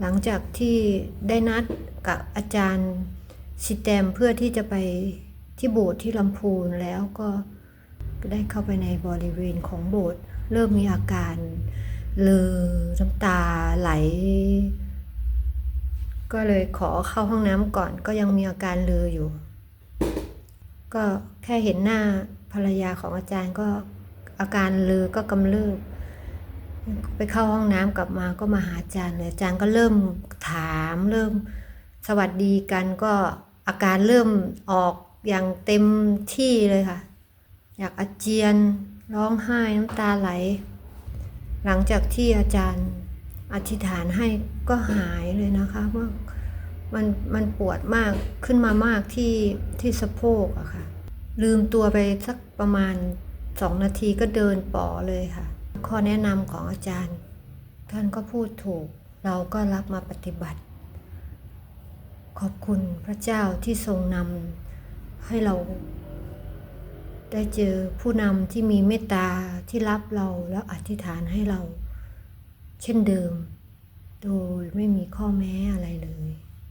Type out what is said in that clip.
หลังจากที่ได้นัดกับอาจารย์ซิแตมเพื่อที่จะไปที่โบสถ์ที่ลำพูนแล้วก็ได้เข้าไปในบริเวณของโบสถ์เริ่มมีอาการเลอน้ำตาไหล ก็เลยขอเข้าห้องน้ำก่อนก็ยังมีอาการเลออยู่ ก็แค่เห็นหน้าภรรยาของอาจารย์ก็อาการเลอก็กำเริบ ไปเข้าห้องน้ำกลับมาก็มาหาอาจารย์เลยอาจารย์ก็เริ่มถามเริ่มสวัสดีกันก็อาการเริ่มออกอย่างเต็มที่เลยค่ะ อยากอาเจียนร้องไห้น้ำตาไหล หลังจากที่อาจารย์อธิษฐานให้ก็หายเลยนะคะว่ามันมันปวดมากขึ้นมามากที่ที่สะโพกอะค่ะ ลืมตัวไปสักประมาณสองนาทีก็เดินป่อเลยค่ะ ข้อแนะนำของอาจารย์ ท่านก็พูดถูก เราก็รับมาปฏิบัติ ขอบคุณพระเจ้าที่ทรงนำให้เราได้เจอผู้นำที่มีเมตตาที่รับเราแล้วอธิษฐานให้เรา เช่นเดิม โดยไม่มีข้อแม้อะไรเลย